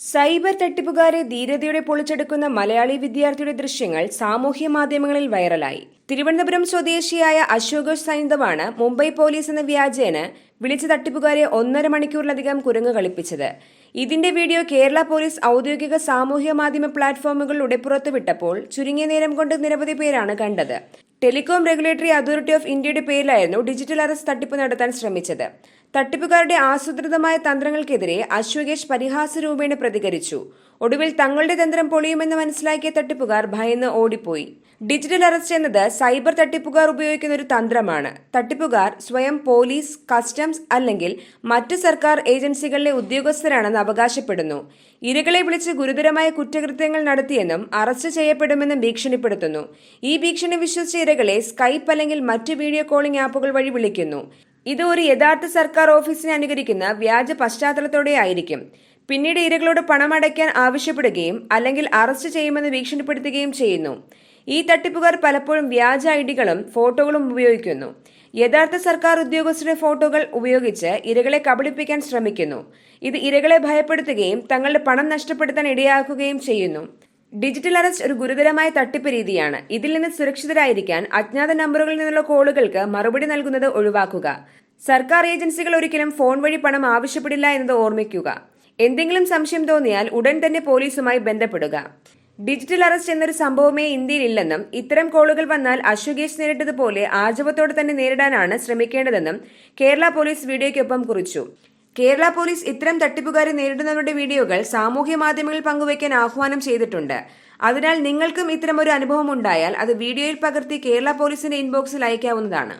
Cyber തട്ടിപ്പുകാരെ ധീരതയോടെ പൊളിച്ചെടുക്കുന്ന മലയാളി വിദ്യാർത്ഥിയുടെ ദൃശ്യങ്ങൾ സാമൂഹ്യ മാധ്യമങ്ങളിൽ വൈറലായി. തിരുവനന്തപുരം സ്വദേശിയായ അശോകോഷ് സൈന്ധവാണ് മുംബൈ പോലീസ് എന്ന വ്യാജേന വിളിച്ച തട്ടിപ്പുകാരെ ഒന്നര മണിക്കൂറിലധികം കുരങ്ങ് കളിപ്പിച്ചത്. ഇതിന്റെ വീഡിയോ കേരള പോലീസ് ഔദ്യോഗിക സാമൂഹ്യ മാധ്യമ പ്ലാറ്റ്ഫോമുകളിലൂടെ പുറത്തുവിട്ടപ്പോൾ ചുരുങ്ങിയ നേരം കൊണ്ട് നിരവധി പേരാണ് കണ്ടത്. ടെലികോം റെഗുലേറ്ററി അതോറിറ്റി ഓഫ് ഇന്ത്യയുടെ പേരിലായിരുന്നു ഡിജിറ്റൽ അറസ്റ്റ് തട്ടിപ്പ് നടത്താൻ ശ്രമിച്ചത്. തട്ടിപ്പുകാരുടെ ആസൂത്രിതമായ തന്ത്രങ്ങൾക്കെതിരെ അശ്വകേഷ് പരിഹാസരൂപേണ പ്രതികരിച്ചു. ഒടുവിൽ തങ്ങളുടെ തന്ത്രം പൊളിയുമെന്ന് മനസ്സിലാക്കിയ തട്ടിപ്പുകാർ ഭയന്ന് ഓടിപ്പോയി. ഡിജിറ്റൽ അറസ്റ്റ് എന്നത് സൈബർ തട്ടിപ്പുകാർ ഉപയോഗിക്കുന്ന ഒരു തന്ത്രമാണ്. തട്ടിപ്പുകാർ സ്വയം പോലീസ് കസ്റ്റംസ് അല്ലെങ്കിൽ മറ്റ് സർക്കാർ ഏജൻസികളിലെ ഉദ്യോഗസ്ഥരാണെന്ന് അവകാശപ്പെടുന്നു. ഇരകളെ വിളിച്ച് ഗുരുതരമായ കുറ്റകൃത്യങ്ങൾ നടത്തിയെന്നും അറസ്റ്റ് ചെയ്യപ്പെടുമെന്നും ഭീഷണിപ്പെടുത്തുന്നു. ഈ ഭീഷണി വിശ്വസിച്ച ഇരകളെ സ്കൈപ്പ് അല്ലെങ്കിൽ മറ്റ് വീഡിയോ കോളിംഗ് ആപ്പുകൾ വഴി വിളിക്കുന്നു. ഇത് ഒരു യഥാർത്ഥ സർക്കാർ ഓഫീസിനെ അനുകരിക്കുന്ന വ്യാജ പശ്ചാത്തലത്തോടെ ആയിരിക്കും. പിന്നീട് ഇരകളോട് പണം അടയ്ക്കാൻ ആവശ്യപ്പെടുകയും അല്ലെങ്കിൽ അറസ്റ്റ് ചെയ്യുമെന്ന് ഭീഷണിപ്പെടുത്തുകയും ചെയ്യുന്നു. ഈ തട്ടിപ്പുകാർ പലപ്പോഴും വ്യാജ ഐഡികളും ഫോട്ടോകളും ഉപയോഗിക്കുന്നു. യഥാർത്ഥ സർക്കാർ ഉദ്യോഗസ്ഥരുടെ ഫോട്ടോകൾ ഉപയോഗിച്ച് ഇരകളെ കബളിപ്പിക്കാൻ ശ്രമിക്കുന്നു. ഇത് ഇരകളെ ഭയപ്പെടുത്തുകയും തങ്ങളുടെ പണം നഷ്ടപ്പെടുത്താൻ ഇടയാക്കുകയും ചെയ്യുന്നു. ഡിജിറ്റൽ അറസ്റ്റ് ഒരു ഗുരുതരമായ തട്ടിപ്പ് രീതിയാണ്. ഇതിൽ നിന്ന് സുരക്ഷിതരായിരിക്കാൻ അജ്ഞാത നമ്പറുകളിൽ നിന്നുള്ള കോളുകൾക്ക് മറുപടി നൽകുന്നത് ഒഴിവാക്കുക. സർക്കാർ ഏജൻസികൾ ഒരിക്കലും ഫോൺ വഴി പണം ആവശ്യപ്പെടില്ല എന്നത് ഓർമ്മിക്കുക. എന്തെങ്കിലും സംശയം തോന്നിയാൽ ഉടൻ തന്നെ പോലീസുമായി ബന്ധപ്പെടുക. ഡിജിറ്റൽ അറസ്റ്റ് എന്നൊരു സംഭവമേ ഇന്ത്യയിൽ ഇല്ലെന്നും ഇത്തരം കോളുകൾ വന്നാൽ അശ്വകേഷ് നേരിട്ടതുപോലെ ആജവത്തോടെ തന്നെ നേരിടാനാണ് ശ്രമിക്കേണ്ടതെന്നും കേരള പോലീസ് വീഡിയോയ്ക്കൊപ്പം കുറിച്ചു. കേരള പോലീസ് ഇത്തരം തട്ടിപ്പുകാരെ നേരിടുന്നവരുടെ വീഡിയോകൾ സാമൂഹ്യ മാധ്യമങ്ങളിൽ പങ്കുവയ്ക്കാൻ ആഹ്വാനം ചെയ്തിട്ടുണ്ട്. അതിനാൽ നിങ്ങൾക്കും ഇത്തരം ഒരു അനുഭവം ഉണ്ടായാൽ അത് വീഡിയോയിൽ പകർത്തി കേരള പോലീസിന്റെ ഇൻബോക്സിൽ അയക്കാവുന്നതാണ്.